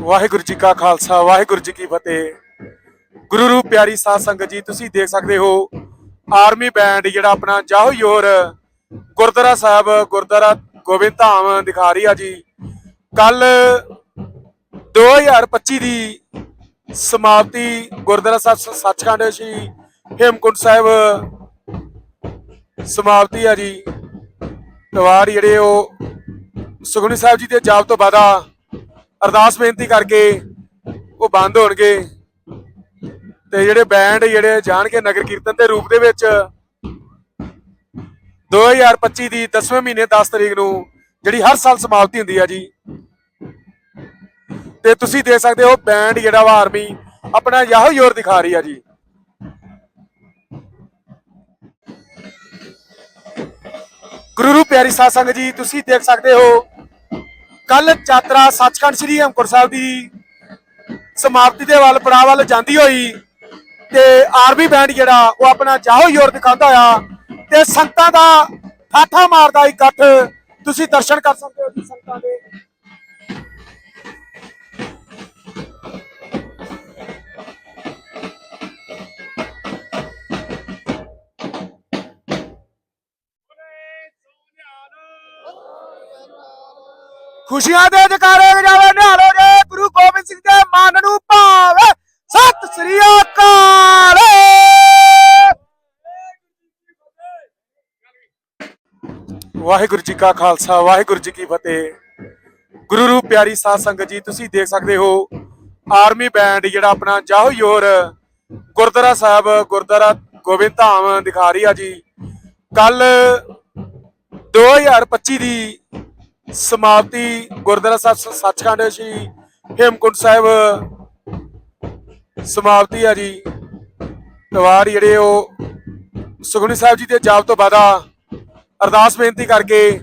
ਵਾਹਿਗੁਰੂ ਜੀ ਕਾ ਖਾਲਸਾ, ਵਾਹਿਗੁਰੂ ਜੀ ਕੀ ਫਤਿਹ। ਗੁਰੂ ਰੂਪ ਪਿਆਰੀ ਸਾਧ ਸੰਗਤ ਜੀ, ਤੁਸੀਂ ਦੇਖ ਸਕਦੇ ਹੋ ਆਰਮੀ ਬੈਂਡ ਜਿਹੜਾ ਆਪਣਾ ਜਾਹੋ ਯੋਰ ਗੁਰਦੁਆਰਾ ਸਾਹਿਬ, ਗੁਰਦੁਆਰਾ ਗੋਬਿੰਦ ਧਾਮ ਦਿਖਾ ਰਹੀ ਆ ਜੀ। ਕੱਲ 2025 ਦੀ ਸਮਾਪਤੀ ਗੁਰਦੁਆਰਾ ਸਾਹਿਬ ਸੱਚਖੰਡ ਸ਼੍ਰੀ ਹੇਮਕੁੰਟ ਸਾਹਿਬ ਸਮਾਪਤੀ ਆ ਜੀ। ਦਵਾਰ ਜਿਹੜੇ ਉਹ ਸੁਖਮਨੀ ਸਾਹਿਬ ਜੀ ਦੇ ਜਾਪ ਤੋਂ ਬਾਅਦ ਅਰਦਾਸ ਬੇਨਤੀ ਕਰਕੇ ਉਹ ਬੰਦ ਹੋਣਗੇ। ਤੇ ਜਿਹੜੇ ਬੈਂਡ ਜਿਹੜੇ ਜਾਣਗੇ ਨਗਰ ਕੀਰਤਨ ਦੇ ਰੂਪ ਦੇ ਵਿੱਚ 2025 ਦੀ 10ਵੇਂ ਮਹੀਨੇ 10 ਤਰੀਕ ਨੂੰ ਜਿਹੜੀ ਹਰ ਸਾਲ ਸਮਾਪਤੀ ਹੁੰਦੀ ਆ ਜੀ, ਤੇ ਤੁਸੀਂ ਦੇਖ ਸਕਦੇ ਹੋ ਬੈਂਡ ਜਿਹੜਾ ਵਾ ਆਰਮੀ ਆਪਣਾ ਯਾਹੋ ਯੋਰ ਦਿਖਾ ਰਹੀ ਆ ਜੀ। ਗੁਰੂ ਰੂਪ ਪਿਆਰੀ ਸਾਧ ਸੰਗਤ ਜੀ, ਤੁਸੀਂ ਦੇਖ ਸਕਦੇ ਹੋ ਕੱਲ ਯਾਤਰਾ ਸੱਚਖੰਡ ਸ੍ਰੀ ਹੇਮਕੁੰਟ ਸਾਹਿਬ ਦੀ ਸਮਾਪਤੀ ਦੇ ਵੱਲ ਪੜਾਅ ਵੱਲ ਜਾਂਦੀ ਹੋਈ ਤੇ ਆਰਮੀ ਬੈਂਡ ਜਿਹੜਾ ਉਹ ਆਪਣਾ ਜਾਹੋ ਯੋਰ ਦਿਖਾਉਂਦਾ ਹੋਇਆ ਤੇ ਸੰਗਤਾਂ ਦਾ ਠਾਠਾ ਮਾਰਦਾ ਇਕੱਠ ਤੁਸੀਂ ਦਰਸ਼ਨ ਕਰ ਸਕਦੇ ਹੋ ਜੀ ਸੰਗਤਾਂ ਦੇ। ਖੁਸ਼ੀਆਂ ਦੇ ਜਕਾਰੇ ਵਜਾਵੇ, ਨਿਹਾਲੋ ਗੁਰੂ ਗੋਬਿੰਦ ਸਿੰਘ ਦੇ ਮਨ ਨੂੰ ਭਾਵੇ। ਸਤਿ ਸ੍ਰੀ ਅਕਾਲ। ਵਾਹਿਗੁਰੂ ਜੀ ਕਾ ਖਾਲਸਾ, ਵਾਹਿਗੁਰੂ ਜੀ ਕੀ ਫਤਿਹ। ਗੁਰੂ ਰੂਪ ਪਿਆਰੀ ਸਾਧ ਸੰਗਤ ਜੀ, ਤੁਸੀਂ ਦੇਖ ਸਕਦੇ ਹੋ ਆਰਮੀ ਬੈਂਡ ਜਿਹੜਾ ਆਪਣਾ ਜਾਹੋ ਯੋਰ ਗੁਰਦੁਆਰਾ ਸਾਹਿਬ, ਗੁਰਦੁਆਰਾ ਗੋਬਿੰਦ ਧਾਮ ਦਿਖਾ ਰਹੀ ਆ ਜੀ। ਕੱਲ 2025 ਦੀ ਸਮਾਪਤੀ ਗੁਰਦੁਆਰਾ ਸਾਹਿਬ ਸੱਚਖੰਡ ਸ਼੍ਰੀ ਹੇਮਕੁੰਟ ਸਾਹਿਬ। ਸਮਾਪਤੀ ਆ ਜੀ। ਦਵਾਰ ਜਿਹੜੇ ਉਹ ਸੁਖਮਨੀ ਸਾਹਿਬ ਜੀ ਦੇ ਜਾਪ ਤੋਂ ਬਾਅਦ ਅਰਦਾਸ ਬੇਨਤੀ ਕਰਕੇ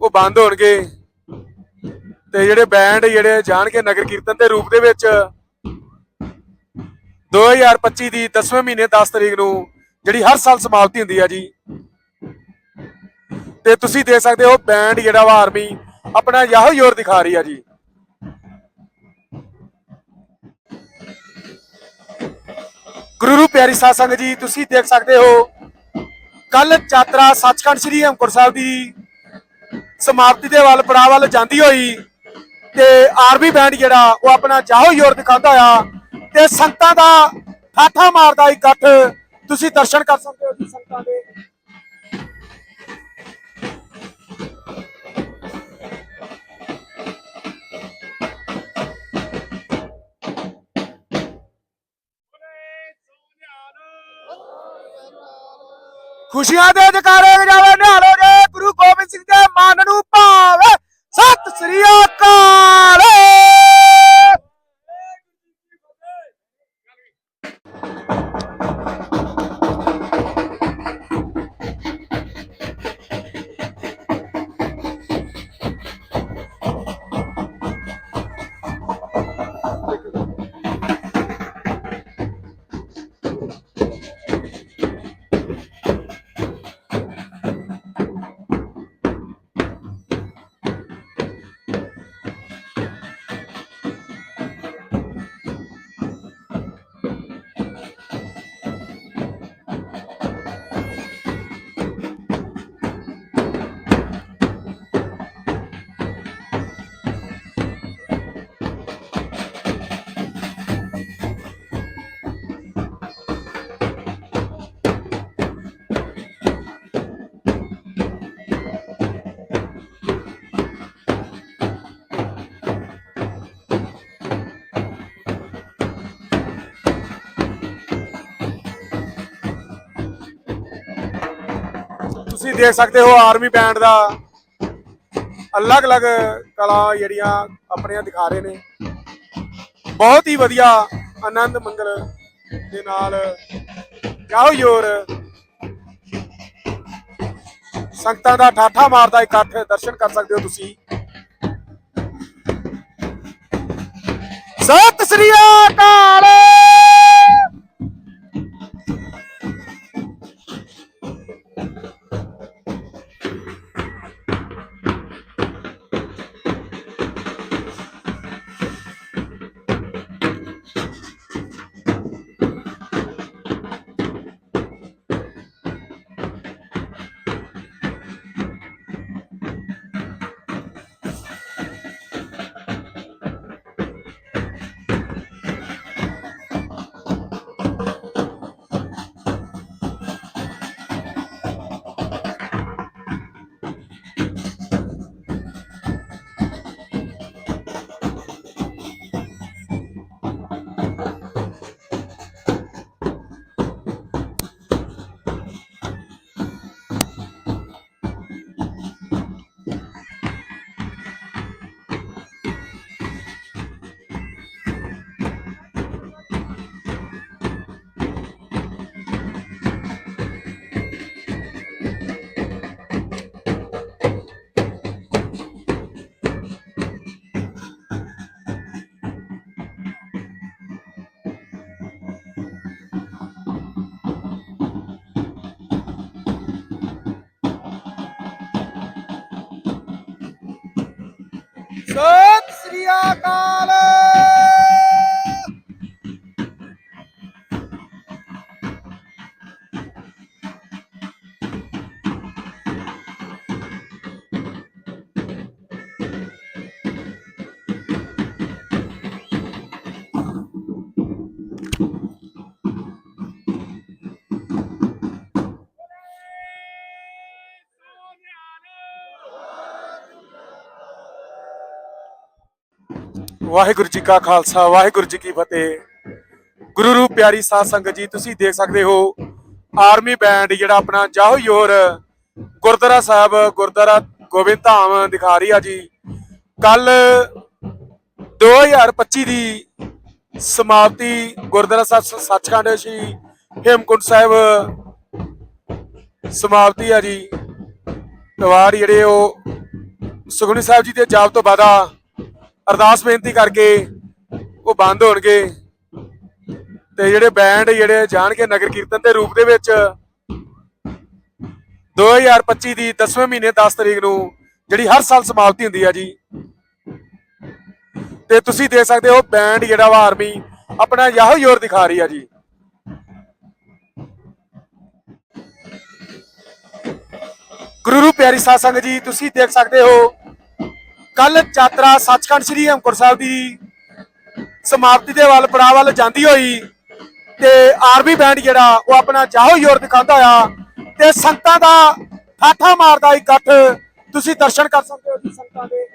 ਉਹ ਬੰਦ ਹੋਣਗੇ। ਤੇ ਜਿਹੜੇ ਬੈਂਡ ਜਿਹੜੇ ਜਾਣਗੇ ਨਗਰ ਕੀਰਤਨ ਦੇ ਰੂਪ ਦੇ ਵਿੱਚ 2025 ਦੀ 10ਵੇਂ ਮਹੀਨੇ 10 ਤਰੀਕ ਨੂੰ ਜਿਹੜੀ ਹਰ ਸਾਲ ਸਮਾਪਤੀ ਹੁੰਦੀ ਆ ਜੀ। ਤੇ ਤੁਸੀਂ ਦੇਖ ਸਕਦੇ ਹੋ ਬੈਂਡ ਜਿਹੜਾ ਵਾ ਆਰਮੀ ਆਪਣਾ ਯਾਹੋ ਯੋਰ ਦਿਖਾ ਰਹੀ ਆ ਜੀ। ਗੁਰੂ ਪਿਆਰੀ ਸਾਧ ਸੰਗਤ ਜੀ, ਤੁਸੀਂ ਦੇਖ ਸਕਦੇ ਹੋ, ਕੱਲ ਯਾਤਰਾ ਸੱਚਖੰਡ ਸ੍ਰੀ ਹਮਕੁਰ ਸਾਹਿਬ ਦੀ ਸਮਾਪਤੀ ਦੇ ਵੱਲ ਪੜਾਅ ਵੱਲ ਜਾਂਦੀ ਹੋਈ ਤੇ ਆਰਮੀ ਬੈਂਡ ਜਿਹੜਾ ਉਹ ਆਪਣਾ ਜਾਹੋ ਯੋਰ ਦਿਖਾਉਂਦਾ ਹੋਇਆ ਤੇ ਸੰਗਤਾਂ ਦਾ ਠਾਠਾ ਮਾਰਦਾ ਇਕੱਠ ਤੁਸੀਂ ਦਰਸ਼ਨ ਕਰ ਸਕਦੇ ਹੋ ਜੀ ਸੰਗਤਾਂ ਦੇ। ਖੁਸ਼ੀਆਂ ਦੇ ਜਕਾਰੇ ਵਜਾਵੇ ਨਿਹਾਲੋ ਗੁਰੂ ਗੋਬਿੰਦ ਸਿੰਘ ਦੇ ਮਨ ਤੁਸੀਂ ਦੇਖ ਸਕਦੇ ਹੋ ਆਰਮੀ ਬੈਂਡ ਦਾ ਅਲੱਗ-ਅਲੱਗ ਕਲਾ ਜਿਹੜੀਆਂ ਆਪਣੀਆਂ ਦਿਖਾ ਰਹੇ ਨੇ। ਬਹੁਤ ਹੀ ਵਧੀਆ ਆਨੰਦ ਮੰਗਲ ਦੇ ਨਾਲ ਜਾਓ ਯੋਰ ਸੰਗਤਾਂ ਦਾ ਠਾਠਾ ਮਾਰਦਾ ਇਕੱਠ, ਦਰਸ਼ਨ ਕਰ ਸਕਦੇ ਹੋ ਤੁਸੀਂ। ਸਤਿ ਸ੍ਰੀ ਅਕਾਲ! ਵਾਹਿਗੁਰੂ ਜੀ ਕਾ ਖਾਲਸਾ, ਵਾਹਿਗੁਰੂ ਜੀ ਕੀ ਫਤਿਹ। ਗੁਰੂ ਰੂਪ ਪਿਆਰੀ ਸਾਧ ਸੰਗਤ ਜੀ, ਤੁਸੀਂ ਦੇਖ ਸਕਦੇ ਹੋ ਆਰਮੀ ਬੈਂਡ ਜਿਹੜਾ ਆਪਣਾ ਜਾਹੋ ਯੋਰ ਗੁਰਦੁਆਰਾ ਸਾਹਿਬ, ਗੁਰਦੁਆਰਾ ਗੋਬਿੰਦ ਧਾਮ ਦਿਖਾ ਰਹੀ ਆ ਜੀ। ਕੱਲ 2025 ਦੀ ਸਮਾਪਤੀ ਗੁਰਦੁਆਰਾ ਸਾਹਿਬ ਸੱਚਖੰਡ ਸ਼੍ਰੀ ਹੇਮਕੁੰਟ ਸਾਹਿਬ ਸਮਾਪਤੀ ਆ ਜੀ। ਦਵਾਰ ਜਿਹੜੇ ਉਹ ਸੁਖਮਨੀ ਸਾਹਿਬ ਜੀ ਦੇ ਜਾਪ ਤੋਂ ਬਾਅਦ ਅਰਦਾਸ ਬੇਨਤੀ ਕਰਕੇ ਉਹ ਬੰਦ ਹੋਣਗੇ ਤੇ ਜਿਹੜੇ ਬੈਂਡ ਜਿਹੜੇ ਜਾਣਗੇ ਨਗਰ ਕੀਰਤਨ ਦੇ ਰੂਪ ਦੇ ਵਿੱਚ 2025 ਦੀ 10ਵੇਂ ਮਹੀਨੇ 10 ਤਰੀਕ ਨੂੰ ਜਿਹੜੀ ਹਰ ਸਾਲ ਸਮਾਪਤੀ ਹੁੰਦੀ ਆ ਜੀ, ਤੇ ਤੁਸੀਂ ਦੇਖ ਸਕਦੇ ਹੋ ਬੈਂਡ ਜਿਹੜਾ ਵਾ ਆਰਮੀ ਆਪਣਾ ਯਾਹੋ ਯੋਰ ਦਿਖਾ ਰਹੀ ਆ ਜੀ। ਗੁਰੂ ਰੂਪ ਪਿਆਰੀ ਸਾਧ ਸੰਗਤ ਜੀ, ਤੁਸੀਂ ਦੇਖ ਸਕਦੇ ਹੋ ਕੱਲ ਯਾਤਰਾ ਸੱਚਖੰਡ ਸ੍ਰੀ ਹੇਮਕੁੰਟ ਸਾਹਿਬ ਦੀ ਸਮਾਪਤੀ ਦੇ ਵੱਲ ਪੜਾਅ ਵੱਲ ਜਾਂਦੀ ਹੋਈ ਤੇ ਆਰਮੀ ਬੈਂਡ ਜਿਹੜਾ ਉਹ ਆਪਣਾ ਜਾਹੋ ਯੋਰ ਦਿਖਾਉਂਦਾ ਹੋਇਆ ਤੇ ਸੰਗਤਾਂ ਦਾ ਠਾਠਾ ਮਾਰਦਾ ਇਕੱਠ ਤੁਸੀਂ ਦਰਸ਼ਨ ਕਰ ਸਕਦੇ ਹੋ ਜੀ ਸੰਗਤਾਂ ਦੇ।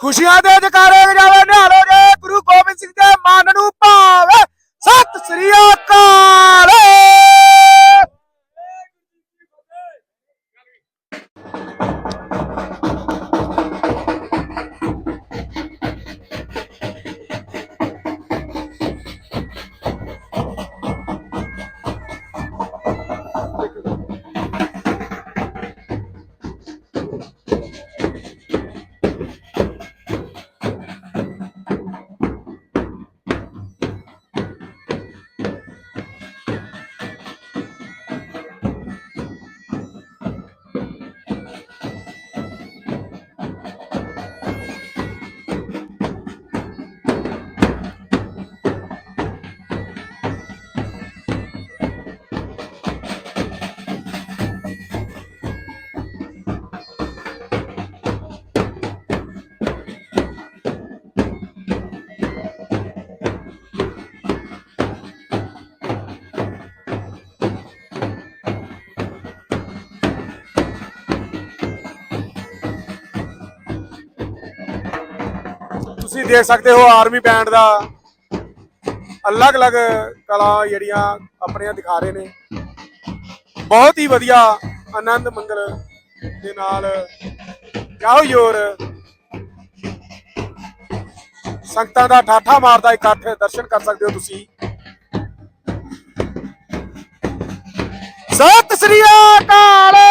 ਖੁਸ਼ੀਆਂ ਦੇ ਜਕਾਰੇ ਵਜਾਵੇ, ਨਿਹਾਲੋ ਜੇ, ਗੁਰੂ ਗੋਬਿੰਦ ਸਿੰਘ ਦੇ ਮਨ ਨੂੰ ਭਾਵੇ। ਸਤਿ ਸ੍ਰੀ ਅਕਾਲ। ਤੁਸੀਂ ਦੇਖ ਸਕਦੇ ਹੋ ਆਰਮੀ ਬੈਂਡ ਦਾ। ਅਲੱਗ-ਅਲੱਗ ਕਲਾ ਜਿਹੜੀਆਂ ਆਪਣੀਆਂ ਦਿਖਾ ਰਹੇ ਨੇ। ਬਹੁਤ ਹੀ ਵਧੀਆ ਆਨੰਦ ਮੰਗਲ ਦੇ ਨਾਲ ਜਾਓ ਯੋਰ ਸੰਗਤਾਂ ਦਾ ਠਾਠਾ ਮਾਰਦਾ ਇਕੱਠ ਦਰਸ਼ਨ ਕਰ ਸਕਦੇ ਹੋ ਤੁਸੀਂ। ਸਤਿ ਸ੍ਰੀ ਅਕਾਲ!